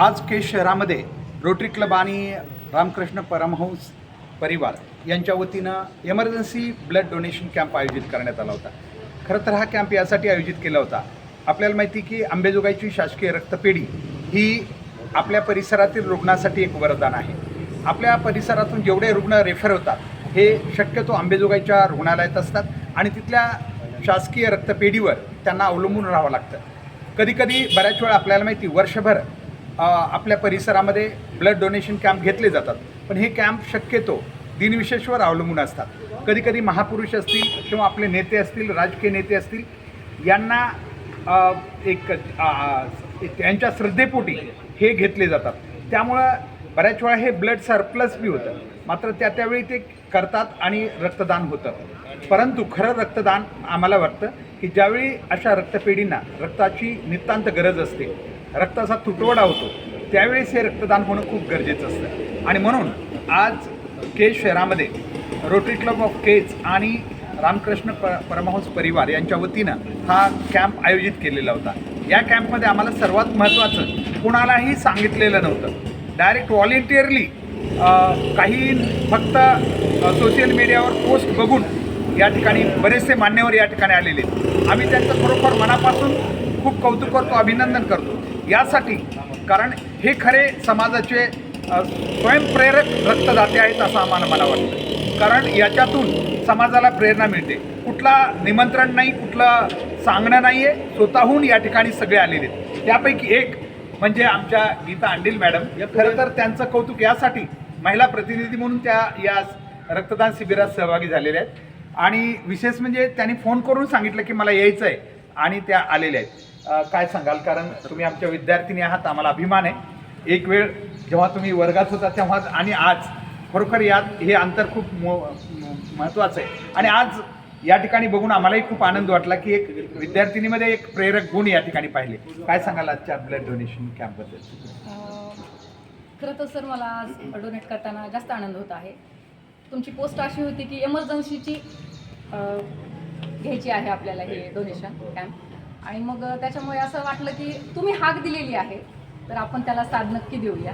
आज केश शहरामध्ये rotary club आणि रामकृष्ण परमहंस परिवार यांच्या वतीनं एमर्जन्सी ब्लड डोनेशन कॅम्प आयोजित करण्यात आला होता. खरं तर हा कॅम्प यासाठी आयोजित केला होता. आपल्याला माहिती की आंबेजोगाईची शासकीय रक्तपेढी ही आपल्या परिसरातील रुग्णासाठी एक वरदान आहे. आपल्या परिसरातून जेवढे रुग्ण रेफर होतात हे शक्यतो आंबेजोगाईच्या रुग्णालयात असतात आणि तिथल्या शासकीय रक्तपेढीवर त्यांना अवलंबून राहावं लागतं. कधीकधी बऱ्याच वेळा आपल्याला माहिती वर्षभर आपल्या परिसरामध्ये ब्लड डोनेशन कॅम्प घेतले जातात. पण हे कॅम्प शक्यतो दिनविशेषवर अवलंबून असतात. कधीकधी महापुरुष असतील किंवा आपले नेते असतील राजकीय नेते असतील यांना एक त्यांच्या श्रद्धेपोटी हे घेतले जातात. त्यामुळं बऱ्याच वेळा हे ब्लड सरप्लस बी होतं. मात्र त्या त्यावेळी ते करतात आणि रक्तदान होतं. परंतु खरं रक्तदान आम्हाला वाटतं की ज्यावेळी अशा रक्तपेढींना रक्ताची नितांत गरज असते रक्ताचा तुटवडा होतो त्यावेळेस हे रक्तदान होणं खूप गरजेचं असतं. आणि म्हणून आज केज शहरामध्ये रोटरी क्लब ऑफ केज आणि रामकृष्ण प परमहंस परिवार यांच्या वतीनं हा कॅम्प आयोजित केलेला होता. या कॅम्पमध्ये आम्हाला सर्वात महत्त्वाचं कुणालाही सांगितलेलं नव्हतं. डायरेक्ट व्हॉलेंटिअरली काही फक्त सोशल मीडियावर पोस्ट बघून या ठिकाणी बरेचसे मान्यवर या ठिकाणी आलेले आम्ही त्यांचं खरोखर मनापासून खूप कौतुक करतो अभिनंदन करतो. यासाठी कारण हे खरे समाजाचे स्वयंप्रेरक रक्तदाते आहेत असं आम्हाला मला वाटतं. कारण याच्यातून समाजाला प्रेरणा मिळते. कुठला निमंत्रण नाही कुठलं सांगणं नाही आहे स्वतःहून या ठिकाणी सगळे आलेले आहेत. त्यापैकी एक म्हणजे आमच्या गीता अंडील मॅडम. खरं तर त्यांचं कौतुक यासाठी महिला प्रतिनिधी म्हणून त्या या रक्तदान शिबिरात सहभागी झालेल्या आहेत. आणि विशेष म्हणजे त्यांनी फोन करून सांगितलं की मला यायचं आहे आणि त्या आलेल्या आहेत. काय सांगाल? कारण तुम्ही आमच्या विद्यार्थिनी आहात आम्हाला अभिमान आहे. एक वेळ जेव्हा तुम्ही वर्गात होता तेव्हा आणि आज खरोखर यात हे अंतर खूप मो महत्त्वाचं आहे. आणि आज या ठिकाणी बघून आम्हालाही खूप आनंद वाटला की एक विद्यार्थिनीमध्ये एक प्रेरक गुण या ठिकाणी पाहिले. काय सांगाल आजच्या ब्लड डोनेशन कॅम्पबद्दल खरं तर सर मला आज डोनेट करताना जास्त आनंद होत आहे. तुमची पोस्ट अशी होती की एमर्जन्सीची घ्यायची आहे आपल्याला हे डोनेशन कॅम्प आणि मग त्याच्यामुळे असं वाटलं की तुम्ही हाक दिलेली आहे तर आपण त्याला साथ नक्की देऊया.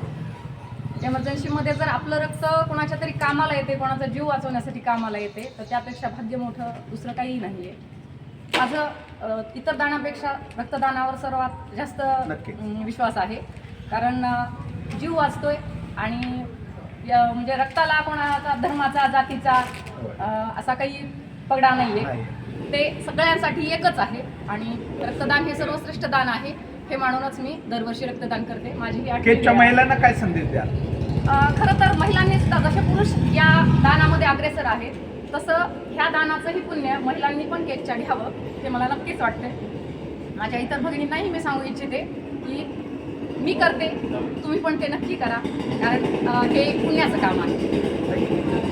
एमर्जन्सीमध्ये जर आपलं रक्त कोणाच्या तरी कामाला येते कोणाचा जीव वाचवण्यासाठी कामाला येते तर त्यापेक्षा भाग्य मोठं दुसरं काहीही नाही आहे माझं इतर दानापेक्षा रक्तदानावर सर्वात जास्त विश्वास आहे. कारण जीव वाचतोय आणि म्हणजे रक्ताला कोणाचा धर्माचा जातीचा असा काही पगडा नाही आहे ते सगळ्यांसाठी एकच आहे. आणि रक्तदान हे सर्वश्रेष्ठ दान आहे. हे मानूनच मी दरवर्षी रक्तदान करते. माझी ही आठवी केजच्या वेळ आहे. महिलांना काय संदेश द्याल? अ, खरं तर महिलांनी सुद्धा जसे पुरुष या दानामध्ये अग्रेसर आहेत तसं ह्या दानाचंही पुण्य महिलांनी पण केकच्या घ्यावं हे मला नक्कीच वाटते माझ्या इतर भगिनींनाही मी सांगू इच्छिते की मी करते तुम्ही पण ते नक्की करा कारण हे पुण्याचं काम आहे.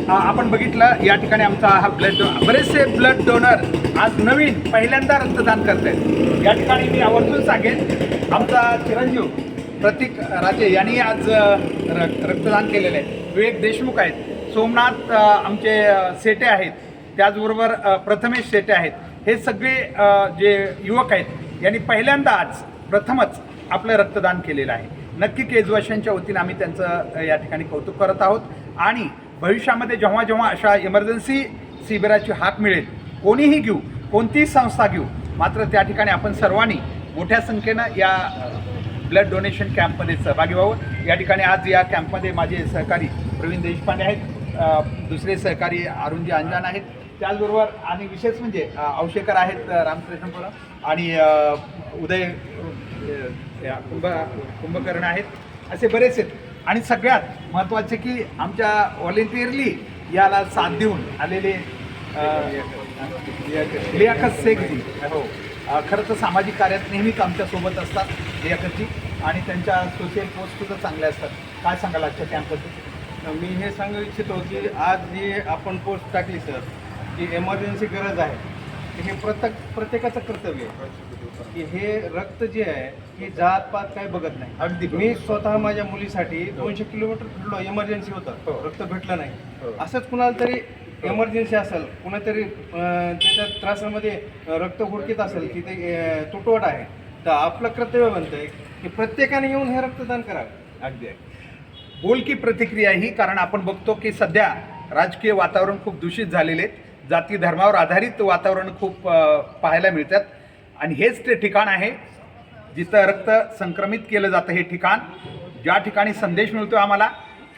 आपण बघितलं या ठिकाणी आमचा हा ब्लड बरेचसे ब्लड डोनर आज नवीन पहिल्यांदा रक्तदान करत आहेत या ठिकाणी मी आवर्जून सांगेन आमचा चिरंजीव प्रतीक राजे यांनी आज र- रक्तदान केलेलं आहे. विवेक देशमुख आहेत. सोमनाथ आमचे सेटे आहेत. त्याचबरोबर प्रथमेश सेटे आहेत. हे सगळे जे युवक आहेत यांनी पहिल्यांदा आज प्रथमच आपलं रक्तदान केलेलं आहे. नक्की केजवाशांच्या वतीनं आम्ही त्यांचं या ठिकाणी कौतुक करत आहोत. आणि भविष्यामध्ये जेव्हा जेव्हा अशा इमर्जन्सी शिबिराची हाक मिळेल कोणीही घेऊ कोणतीही संस्था घेऊ मात्र त्या ठिकाणी आपण सर्वांनी मोठ्या संख्येनं या ब्लड डोनेशन कॅम्पमध्ये सहभागी व्हावं. या ठिकाणी आज या कॅम्पमध्ये माझे सहकारी प्रवीण देशपांडे आहेत. दुसरे सहकारी अरुणजी अंजान आहेत. त्याचबरोबर आणि विशेष म्हणजे अवशेकर आहेत अ, रामकृष्णपुरम आणि उदय त्या या कुंभ कुंभकर्ण आहेत. असे बरेच आहेत. आणि सगळ्यात महत्त्वाचे की आमच्या व्हॉलेंटिअरली याला साथ देऊन आलेले लियाकत शेखजी हो. खरं तर सामाजिक कार्यात नेहमीच आमच्यासोबत असतात लियाकतजी आणि त्यांच्या सोशल पोस्ट सुद्धा चांगल्या असतात. काय सांगाल आजच्या कॅम्पबद्दल मी हे सांगू इच्छितो की आज जी आपण पोस्ट टाकली सर की एमर्जन्सी गरज आहे हे प्रत्येक प्रत्येकाचं कर्तव्य आहे. की हे रक्त जे आहे ही जात पात काय बघत नाही. अगदी. मी स्वतः माझ्या मुलीसाठी दोनशे किलोमीटर फिरलो एमर्जन्सी हो. होतं रक्त भेटलं हो. नाही असंच कुणाला तरी एमर्जन्सी असेल कुणातरी त्याच्या त्रासामध्ये रक्त हुडकीत असेल की ते तुटवट आहे तर आपलं कर्तव्य बनतं आहे की प्रत्येकाने येऊन हे रक्तदान करावं. अगदी अगदी. बोलकी प्रतिक्रिया ही कारण आपण बघतो की सध्या राजकीय वातावरण खूप दूषित झालेले आहेत. जाती धर्मावर आधारित वातावरण खूप पाहायला मिळतात. आणि हेच ते ठिकाण आहे जिथं रक्त संक्रमित केलं जातं हे ठिकाण. ज्या ठिकाणी संदेश मिळतो आम्हाला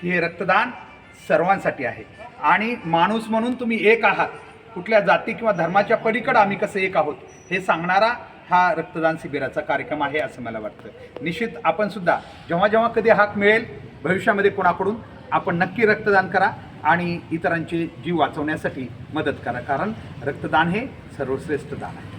की हे रक्तदान सर्वांसाठी आहे. आणि माणूस म्हणून तुम्ही एक आहात. कुठल्या जाती किंवा धर्माच्या पलीकडं आम्ही कसं एक आहोत हे सांगणारा हा रक्तदान शिबिराचा कार्यक्रम आहे असं मला वाटतं. निश्चित आपण सुद्धा जेव्हा जेव्हा कधी हाक मिळेल भविष्यामध्ये कोणाकडून आपण नक्की रक्तदान करा. आणि इतरांचे जीव वाचवण्यासाठी मदत करा. कारण रक्तदान हे सर्वश्रेष्ठ दान आहे.